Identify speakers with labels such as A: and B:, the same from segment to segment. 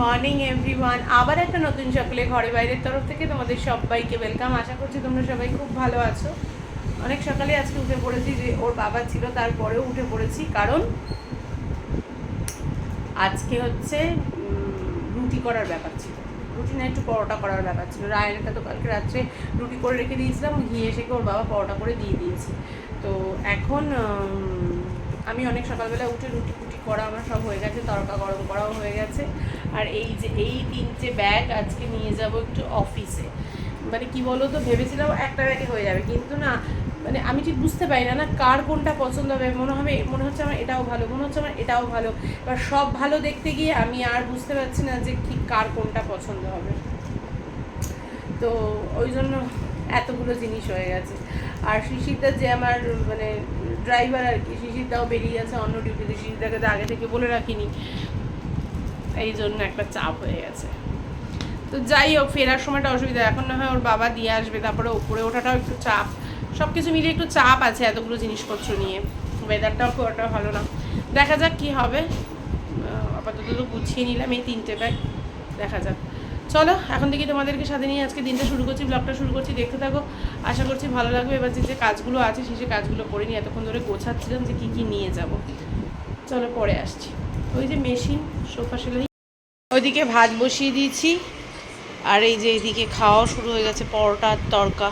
A: Morning everyone আবার একটা নতুন সকালে ঘরে বাইরের তরফ থেকে তোমাদের সবাইকে ওয়েলকাম আশা করছি তোমরা সবাই খুব ভালো আছো। অনেক সকালে আজকে উঠে পড়েছি যে ওর বাবা ছিল, তারপরেও উঠে পড়েছি। কারণ আজকে হচ্ছে রুটি করার ব্যাপার ছিল। রুটি না, একটু পরোটা করার ব্যাপার ছিল। রায়নটা তো কালকে রাত্রে রুটি করে রেখে দিয়েছিলাম ঘিয়ে এসে ওর বাবা পরোটা করে দিয়ে দিয়েছি। তো এখন আমি অনেক সকালবেলা উঠে রুটি করা আমার সব হয়ে গেছে, তড়কা গরম করাও হয়ে গেছে। আর এই যে, এই তিনটে ব্যাগ আজকে নিয়ে যাব একটু অফিসে মানে কি বলো তো ভেবেছিলাম একটা ব্যাগে হয়ে যাবে, কিন্তু না মানে আমি ঠিক বুঝতে পারি না না কার কোনটা পছন্দ হবে, মনে হবে, মনে হচ্ছে আমার এটাও ভালো, মনে হচ্ছে আমার এটাও ভালো। এবার সব ভালো দেখতে গিয়ে আমি আর বুঝতে পারছি না যে ঠিক কার কোনটা পছন্দ হবে। তো ওই জন্য এতগুলো জিনিস হয়ে গেছে। আর শিশিরদা যে আমার মানে ড্রাইভার আর কি, শিশিরদাও বেরিয়ে গেছে অন্য ডিউটিতে শিশিরদাকে তো আগে থেকে বলে রাখিনি। এই জন্য একটা চাপ হয়ে গেছে। তো যাই হোক, ফেরার সময়টা অসুবিধা। এখন না হয় ওর বাবা দিয়ে আসবে, তারপরে ওপরে ওঠাটাও একটু চাপ। সব কিছু মিলিয়ে একটু চাপ আছে এতগুলো জিনিসপত্র নিয়ে। ওয়েদারটাও খুব একটা ভালো না। দেখা যাক কি হবে। আপাতত তো গুছিয়ে নিলাম এই তিনটে ব্যাগ দেখা যাক। চলো, এখন থেকে তোমাদেরকে সাথে নিয়ে আজকে দিনটা শুরু করছি ব্লগটা শুরু করছি, দেখতে থাকো। আশা করছি ভালো লাগবে। এবার যে যে কাজগুলো আছে সেই যে কাজগুলো করে নিয়ে এতক্ষণ ধরে গোছাচ্ছিলাম যে কী কী নিয়ে যাব। চলো, পরে আসছি। ওই যে মেশিন, সোফা সেলাই। ওইদিকে ভাত বসিয়ে দিয়েছি। আর এই যে এইদিকে খাওয়াও শুরু হয়ে গেছে, পরোটা, তরকা।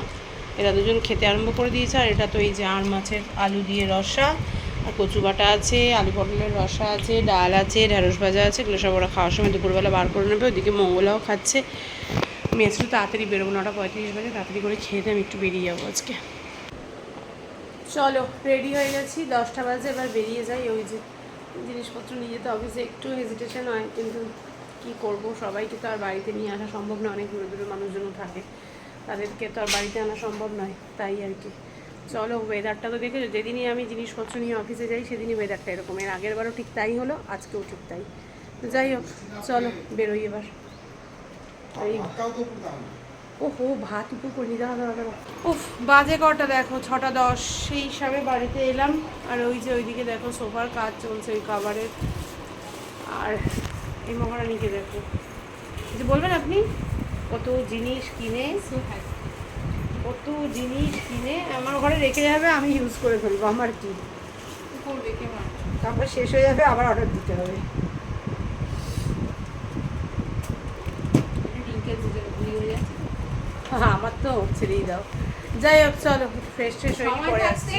A: এরা দুজন খেতে আরম্ভ করে দিয়েছে। আর এটা তো এই যে আর মাছের আলু দিয়ে রসা। কচু বাটা আছে, আলু পটলের রসা আছে, ডাল আছে, ঢেঁড়স ভাজা আছে, এগুলো সব ওরা খাওয়ার সময় দুপুরবেলা বার করে নেবে ওদিকে মঙ্গলাও খাচ্ছে। আমি তাড়াতাড়ি বেরোবো, নটা পঁয়ত্রিশ বাজে, তাড়াতাড়ি করে খেয়ে আমি একটু বেরিয়ে যাব আজকে। চলো রেডি হয়ে গেছি, দশটা বাজে, এবার বেরিয়ে যাই, ওই যে জিনিসপত্র নিয়ে যেতে অফিসে একটু হেজিটেশন হয়, কিন্তু কি করব, সবাইকে তো আর বাড়িতে নিয়ে আসা সম্ভব নয়, অনেক দূরে দূরে মানুষজনও থাকে, তাদেরকে তো আর বাড়িতে আনা সম্ভব নয়, তাই আর কি। চলো ওয়েদারটা তো দেখেছ, যেদিনই আমি জিনিসপত্র নিয়ে অফিসে যাই, সেদিনই ওয়েদারটা এরকম। এর আগের বারও ঠিক তাই হলো, আজকেও ঠিক তাই। তো যাই হোক, চলো বেরোই এবার। ওহো, ভাত উপর করে দাঁড়া দাঁড়া উফ, বাজে কটা দেখো, ছটা দশ। সেই হিসাবে বাড়িতে এলাম, আর ওই যে ওইদিকে দেখো, সোফার কাজ চলছে ওই কাভারের আর এই মহারানীকে দেখো। যে বলবেন আপনি? কত জিনিস কিনে। কত জিনিস কিনে আমার ঘরে রেখে যাবে আমি ইউজ করে ফেলব আমার কি? তারপর শেষ হয়ে যাবে আবার অর্ডার দিতে হবে।
B: হয়ে
A: আমার তো ছেড়েই দাও। যাই হোক চলো ফ্রেশ ট্রেশ হয়ে পরে আসছি।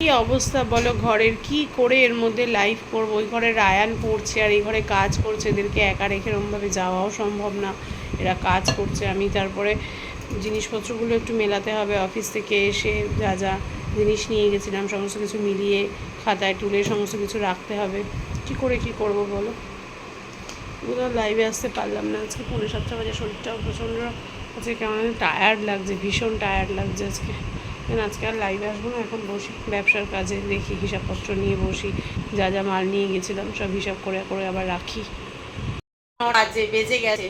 A: কি অবস্থা বলো ঘরের কি করে এর মধ্যে লাইভ করব? ওই ঘরে রায়ান পড়ছে আর এই ঘরে কাজ করছে এদেরকে একা রেখে এরমভাবে যাওয়াও সম্ভব না। এরা কাজ করছে আমি তারপরে জিনিসপত্রগুলো একটু মেলাতে হবে অফিস থেকে এসে যা যা জিনিস নিয়ে গেছিলাম, সমস্ত কিছু মিলিয়ে খাতায় তুলে সমস্ত কিছু রাখতে হবে। কি করে কি করব বলো? ওগুলো লাইভে আসতে পারলাম না। আজকে পৌনে সাতটা বাজে, শরীরটাও প্রচণ্ড আজকে কেমন টায়ার্ড লাগছে, ভীষণ টায়ার্ড লাগছে আজকে। কেন আজকে আর লাইভে আসব না, এখন বসি, ব্যবসার কাজে দেখি, হিসাবপত্র নিয়ে বসি, যা যা মাল নিয়ে গেছিলাম, সব হিসাব করে করে আবার রাখি। বেজে গেছে।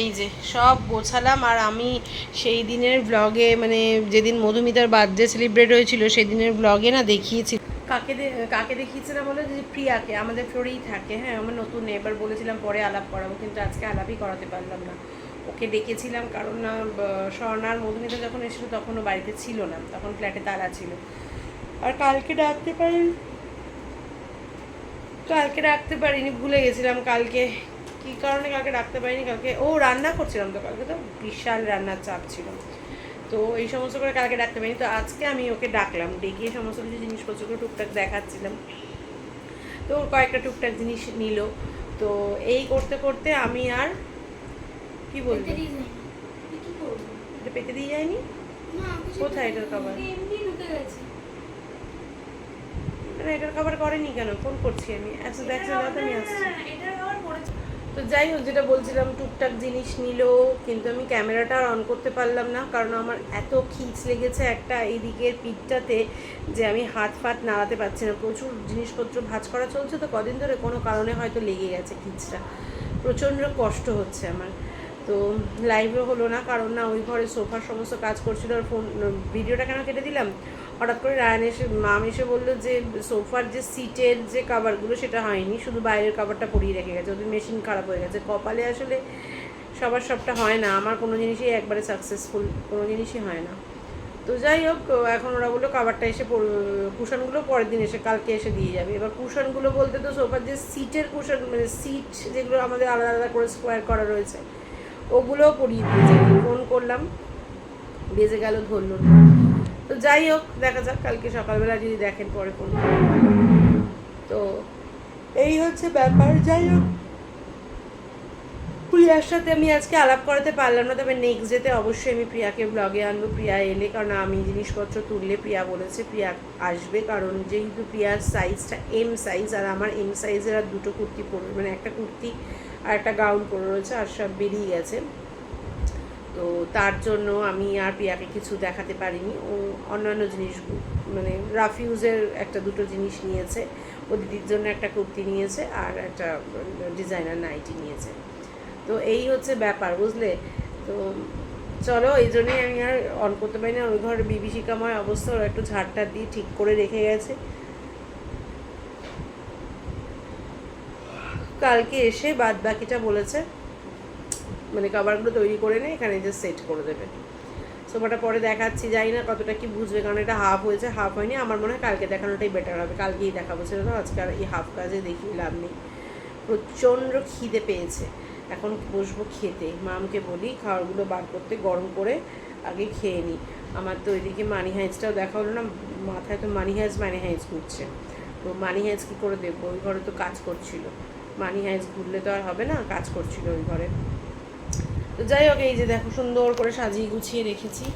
A: এই যে, সব গোছালাম আর আমি সেই দিনের ব্লগে মানে যেদিন মধুমিতার বার্থডে সেলিব্রেট হয়েছিল সেই দিনের ব্লগে না দেখিয়েছি। কাকে কাকে দেখিয়েছিলাম বলে? যে প্রিয়াকে, আমাদের ফ্লোরেই থাকে হ্যাঁ? আমার নতুন, এবার বলেছিলাম পরে আলাপ করাবো, কিন্তু আজকে আলাপই করাতে পারলাম না। ওকে ডেকেছিলাম, কারণ না স্বর্ণার মধুমিতা যখন এসেছিল তখন ও বাড়িতে ছিল না, তখন ফ্ল্যাটে তালা ছিল। আর কালকে ডাকতে পারি কালকে ডাকতে পারিনি, ভুলে গেছিলাম কালকে। কি কারণে কালকে রাখতে পারিনি কালকে ও রান্না করছিলাম তো কালকে তো বিশাল রান্নার চাপ ছিল। তো এই সমস্ত করে কালকে ডাকতে পারিনি তো আজকে আমি ওকে ডাকলাম ডেকে সমস্ত কিছু জিনিসপত্রগুলো টুকটাক দেখাচ্ছিলাম। তো ওর কয়েকটা টুকটাক জিনিস নিল। তো এই করতে করতে আমি আর কি বলব? এটা পেতে দিয়ে যায়নি কোথায় এটার cover?
B: এমনি ঢুকে গেছে
A: না এটার খাবার করেনি কেন? ফোন করছি আমি। আচ্ছা দেখছি আমি আসছি। তো যাই হোক, যেটা বলছিলাম, টুকটাক জিনিস নিল, কিন্তু আমি ক্যামেরাটা আর অন করতে পারলাম না, কারণ আমার এত খিচ লেগেছে একটা এই দিকের পিঠটাতে যে আমি হাত ফাত নাড়াতে পারছি না। প্রচুর জিনিসপত্র ভাজ করা চলছে, তো কদিন ধরে কোনো কারণে হয়তো লেগে গেছে খিচটা। প্রচণ্ড কষ্ট হচ্ছে আমার। তো লাইভও হলো না, কারণ না ওই ঘরে সোফার সমস্ত কাজ করছিল আর ফোন ভিডিওটা কেন কেটে দিলাম? হঠাৎ করে রায়ন এসে, মাম এসে বলল যে সোফার যে সিটের যে কাভারগুলো সেটা হয়নি, শুধু বাইরের কাভারটা পরিয়ে রেখে গেছে, ওদের মেশিন খারাপ হয়ে গেছে। কপালে আসলে সবার সবটা হয় না, আমার কোনো জিনিসই একবারে সাকসেসফুল কোনো জিনিসই হয় না। তো যাই হোক, এখন ওরা বলল কাভারটা এসে কুশনগুলো পরের দিন এসে, কালকে এসে দিয়ে যাবে। এবার কুশনগুলো বলতে তো সোফার যে সিটের কুশন মানে সিট যেগুলো আমাদের আলাদা আলাদা করে স্কোয়ার করা রয়েছে ওগুলোও পরিয়ে দিয়েছে। ফোন করলাম, বেজে গেল, ধরলো তো যাই হোক, দেখা যাক, কালকে সকালবেলা যদি দেখেন, পরে ফোন তো এই হচ্ছে ব্যাপার, যাই হোক। প্রিয়ার সাথে আমি আজকে আলাপ করাতে পারলাম না, তবে নেক্সট ডেতে অবশ্যই আমি প্রিয়াকে ব্লগে আনব। প্রিয়া এলে, কারণ আমি জিনিসপত্র তুললে প্রিয়া বলেছে, প্রিয়া আসবে, কারণ যেহেতু প্রিয়ার সাইজটা এম সাইজ আর আমার এম সাইজের আর দুটো কুর্তি পরে মানে একটা কুর্তি আর একটা গাউন পরে রয়েছে আর সব বেরিয়ে গেছে। তো তার জন্য আমি আর প্রিয়াকে কিছু দেখাতে পারিনি। ও অন্যান্য জিনিস মানে রাফিউজের একটা দুটো জিনিস নিয়েছে। ও দিদির জন্য একটা কুর্তি নিয়েছে আর একটা ডিজাইনার নাইটি নিয়েছে। তো এই হচ্ছে ব্যাপার, বুঝলে? তো চলো, এই জন্যই আমি আর অন করতে পারি না ওই ঘরে বিভীষিকাময় অবস্থা, ওরা একটু ঝাড়টা দিয়ে ঠিক করে রেখে গেছে। কালকে এসে বাদ বাকিটা বলেছে মানে কাভারগুলো তৈরি করে নিয়ে এখানে যে সেট করে দেবে। সোফাটা পরে দেখাচ্ছি, জানি না কতটা কি বুঝবে, কারণ এটা হাফ হয়েছে হাফ হয়নি। আমার মনে হয় কালকে দেখানোটাই বেটার হবে, কালকেই দেখাবো। সেটা আজকে আর এই হাফ কাজে দেখি, লাভ নেই। প্রচণ্ড খিদে পেয়েছে। এখন বসবো খেতে। মামকে বলি, খাবারগুলো বার করতে গরম করে আগে খেয়ে নিই আমার তো ওইদিকে মানি হাইজটাও দেখা হলো না, মাথায় তো মানি হাইজ মানি হাইজ ঘুরছে। তো মানি হাইজ কী করে দেখব ওই ঘরে তো কাজ করছিল। মানি হাইস ঘুরলে তো আর হবে না, কাজ করছিল ওই ঘরে। তো যাই হোক, এই যে দেখো, সুন্দর করে সাজিয়ে গুছিয়ে রেখেছি।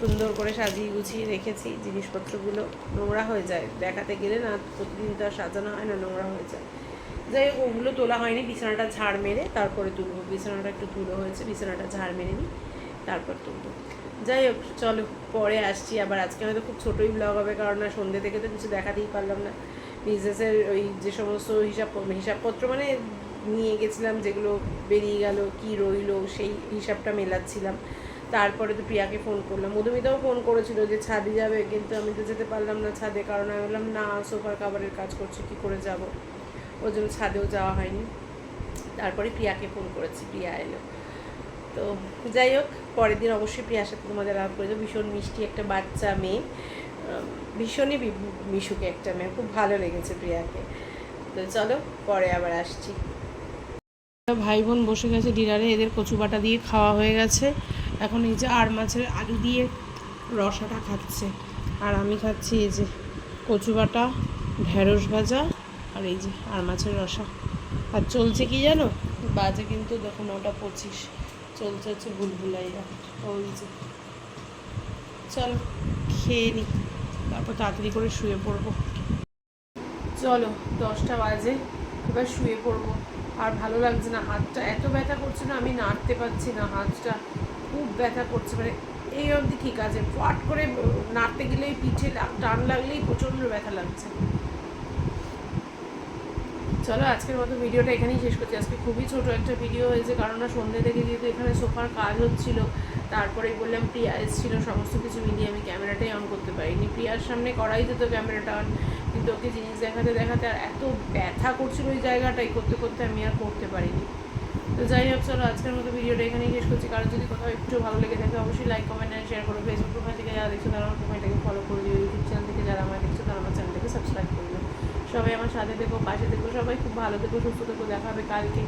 A: সুন্দর করে সাজিয়ে গুছিয়ে রেখেছি, জিনিসপত্রগুলো নোংরা হয়ে যায়। দেখাতে গেলে না, প্রতিদিন তো আর সাজানো হয় না, নোংরা হয়ে যায়। যাই হোক, ওগুলো তোলা হয়নি, বিছানাটা ঝাড় মেরে তারপরে তুলবো। বিছানাটা একটু ধুলো হয়েছে, বিছানাটা ঝাড় মেরে নিই, তারপর তুলবো। যাই হোক, চলো, পরে আসছি আবার। আজকে হয়তো খুব ছোটোই ব্লগ হবে, কারণ না সন্ধ্যে থেকে তো কিছু দেখাতেই পারলাম না। বিজনেসের ওই যে সমস্ত হিসাব হিসাবপত্র মানে নিয়ে গেছিলাম, যেগুলো বেরিয়ে গেল, কি রইল, সেই হিসাবটা মেলাচ্ছিলাম। তারপরে তো প্রিয়াকে ফোন করলাম। মধুমিতাও ফোন করেছিল যে ছাদে যাবে, কিন্তু আমি তো যেতে পারলাম না ছাদে, কারণ আমি বললাম, না, সোফার কাভারের কাজ করছি, কি করে যাব? ওই জন্য ছাদেও যাওয়া হয়নি। তারপরে প্রিয়াকে ফোন করেছি, প্রিয়া এলো। তো যাই হোক, পরের দিন অবশ্যই প্রিয়ার সাথে তোমাদের আলাপ করে দেবো। ভীষণ মিষ্টি একটা বাচ্চা মেয়ে। ভীষণই মিশুকে একটা মেয়ে খুব ভালো লেগেছে প্রিয়াকে। তো চলো, পরে আবার আসছি। ভাই বোন বসে গেছে ডিনারে, এদের কচু বাটা দিয়ে খাওয়া হয়ে গেছে। এখন এই যে আর মাছের আলু দিয়ে রসাটা খাচ্ছে। আর আমি খাচ্ছি এই যে কচু বাটা, ঢেঁড়স ভাজা আর এই যে আর মাছের রসা। আর চলছে কি জানো? বাজে কিন্তু দেখুন ওটা পঁচিশ। চলছে হচ্ছে বুলবুলাইয়া ওই যে। চল, খেয়ে নি। তারপর তাড়াতাড়ি করে শুয়ে পড়ব। চলো, দশটা বাজে, এবার শুয়ে পড়ব। আর ভালো লাগছে না, হাতটা এত ব্যথা করছে না, আমি নাড়তে পারছি না হাতটা। খুব ব্যথা করছে মানে এই অবধি ঠিক আছে, ফাট করে নাড়তে গেলেই পিঠে টান লাগলেই প্রচণ্ড ব্যথা লাগছে। চলো, আজকের মতো ভিডিওটা এখানেই শেষ করছি। আজকে খুবই ছোট একটা ভিডিও হয়েছে, কারণ না সন্ধ্যে থেকে যেহেতু এখানে সোফার কাজ হচ্ছিল তারপরে বললাম প্রিয়া এসেছিল সমস্ত কিছু মিলিয়ে আমি ক্যামেরাটাই অন করতে পারিনি। প্রিয়ার সামনে করাই যেত ক্যামেরাটা অন কিন্তু ওকে জিনিস দেখাতে দেখাতে আর এত ব্যথা করছিল ওই জায়গাটাই করতে করতে আমি আর করতে পারিনি। তো যাই হোক, চলো, আজকের মতো ভিডিওটা এখানেই শেষ করছি। কারণ যদি কোথাও একটু ভালো লেগে থাকে, অবশ্যই লাইক কমেন্ট অ্যান্ড শেয়ার করো। ফেসবুক প্রোফাইল থেকে যারা দেখছ, তারা আমার প্রোফাইলটাকে ফলো করে দিও। ইউটিউব চ্যানেল থেকে যারা আমার দেখছ, তারা আমার চ্যানেলটাকে সাবস্ক্রাইব করে দিও। সবাই আমার সাথে থেকো, পাশে থেকো, সবাই খুব ভালো থেকো, সুস্থ থেকো, দেখা হবে কালকে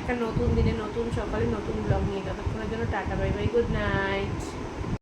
A: একটা নতুন দিনে, নতুন সকালে নতুন ব্লগ নিয়ে। ততক্ষণের জন্য tata bye bye good night